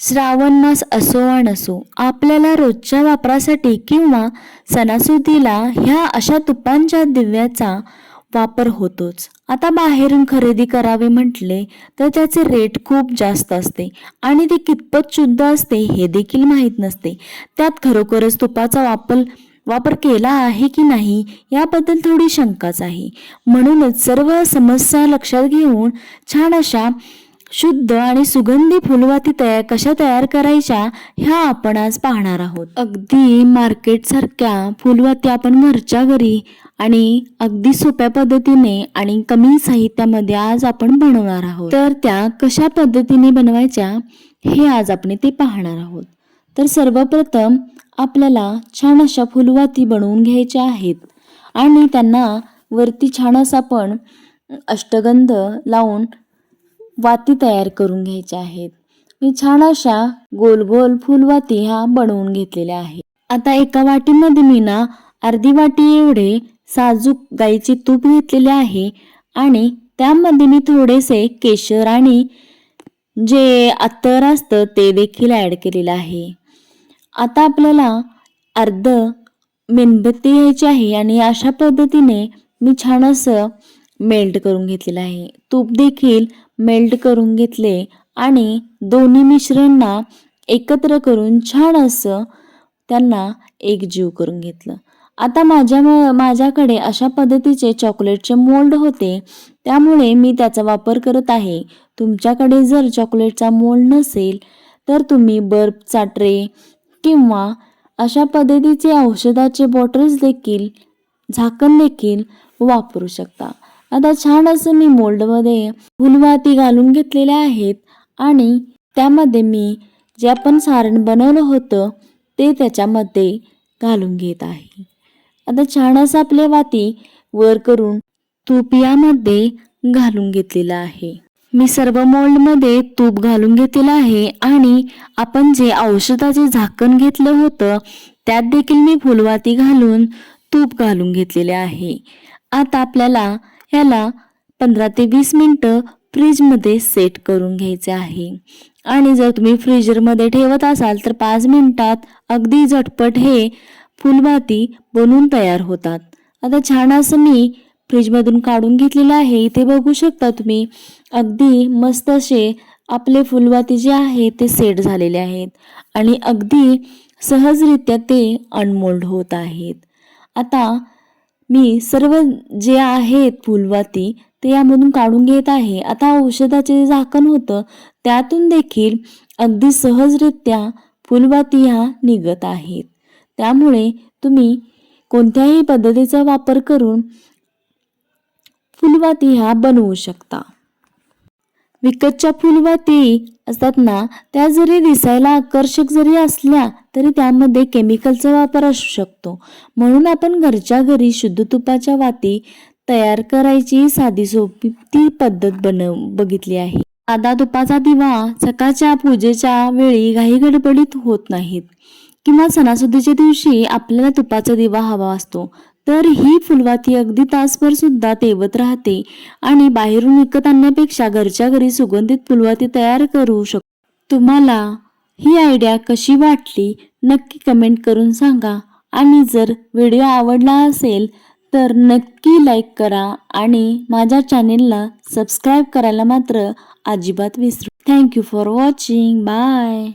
श्रावण मास असो वा नसो आपल्याला रोजच्या वापरासाठी किंवा सणासुदीला ह्या अशा तुपांच्या दिव्याचा वापर होतोच. आता बाहेरून खरेदी करावे म्हटले तर त्याचे रेट खूप जास्त असते आणि ते कितपत शुद्ध असते हे देखील माहीत नसते. त्यात खरोखरच तुपाचा वापर वापर केला आहे की नाही याबद्दल थोडी शंकाच आहे. म्हणूनच सर्व समस्या लक्षात घेऊन छान अशा शुद्ध आणि सुगंधी फुलवाती तयार कशा तयार करायच्या ह्या आपण आज पाहणार आहोत. अगदी मार्केट सारख्या फुलवाती आपण घरच्या घरी आणि अगदी सोप्या पद्धतीने आणि कमी साहित्यामध्ये आज आपण बनवणार आहोत. तर त्या कशा पद्धतीने बनवायच्या हे आज आपण ते पाहणार आहोत. तर सर्वप्रथम आपल्याला छान अशा फुलवाती बनवून घ्यायच्या आहेत आणि त्यांना वरती छान असा आपण अष्टगंध लावून वाती तयार करून घ्यायच्या आहेत. मी छान अशा गोल गोल फुलवाती ह्या बनवून घेतलेल्या आहेत. आता एका वाटीमध्ये मी ना अर्धी वाटी एवढे साजूक गाईचे तूप घेतलेले आहे आणि त्यामध्ये मी थोडेसे केशर आणि जे अत्तर असतं ते देखील ॲड केलेलं आहे. आता आपल्याला अर्ध मेणबत्ती घ्यायची आहे आणि अशा पद्धतीने मी छान असं मेल्ट करून घेतलेलं आहे. तूप देखील मेल्ट करून घेतले आणि दोन्ही मिश्रणना एकत्र करून छान असं त्यांना एकजीव करून घेतलं. आता माझ्या माझ्याकडे अशा पद्धतीचे चॉकलेटचे मोल्ड होते त्यामुळे मी त्याचा वापर करत आहे. तुमच्याकडे जर चॉकलेटचा मोल्ड नसेल तर तुम्ही बर्फचा ट्रे किंवा अशा पद्धतीचे औषधाचे बॉटल्स देखील झाकण देखील वापरू शकता. आता छान असं मी मोल्डमध्ये फुलवाती घालून घेतलेल्या आहेत आणि त्यामध्ये मी जे आपण सारण बनवलं होतं ते त्याच्यामध्ये घालून घेत आहे. आता छान असं आपले वाती वर करून तूप यामध्ये घालून घेतलेलं आहे. मी सर्व मोल्डमध्ये तूप घालून घेतलेलं आहे आणि आपण जे औषधाचे झाकण घेतलं होतं त्यात देखील मी फुलवाती घालून तूप घालून घेतलेले आहे. आता आपल्याला ह्याला पंधरा ते वीस मिनटं फ्रीजमध्ये सेट करून घ्यायचे आहे. आणि जर तुम्ही फ्रीजरमध्ये ठेवत असाल तर पाच मिनिटात अगदी झटपट हे फुलभाती बनून तयार होतात. आता छान असं मी फ्रीजमधून काढून घेतलेलं आहे. इथे बघू शकता तुम्ही अगदी मस्त असे आपले फुलवाती जे आहे ते सेट झालेले आहेत. आणि अगदी सहजरित्या ते अनमोल्ड होत आहेत. आता मी सर्व जे आहेत फुलवाती ते यामधून काढून घेत आहे. आता औषधाचे झाकण होतं त्यातून देखील अगदी सहजरित्या फुलवाती ह्या निघत आहेत. त्यामुळे तुम्ही कोणत्याही पद्धतीचा वापर करून फुलवाती ह्या बनवू शकता. विकतच्या फुलवाती असतात ना त्या जरी दिसायला आकर्षक जरी असल्या तरी त्यामध्ये केमिकलचा वापर असू शकतो. म्हणून आपण घरच्या घरी शुद्ध तुपाच्या वाती तयार करायची साधी सोपी ती पद्धत बनव बघितली आहे. साधा तुपाचा दिवा सकाळच्या पूजेच्या वेळी घाई गडबडीत होत नाहीत. किंवा सणासुदीच्या दिवशी आपल्याला तुपाचा दिवा हवा असतो. तर ही फुलवाती अगदी तासभर सुद्धा तेवत राहते आणि बाहेरून विकत आणण्यापेक्षा घरच्या घरी सुगंधित फुलवाती तयार करू शकतो तुम्हाला ही आयडिया कशी वाटली नक्की कमेंट करून सांगा. आणि जर व्हिडिओ आवडला असेल तर नक्की लाईक करा आणि माझ्या चॅनेलला सबस्क्राईब करायला मात्र अजिबात विसरू थँक्यू फॉर वॉचिंग बाय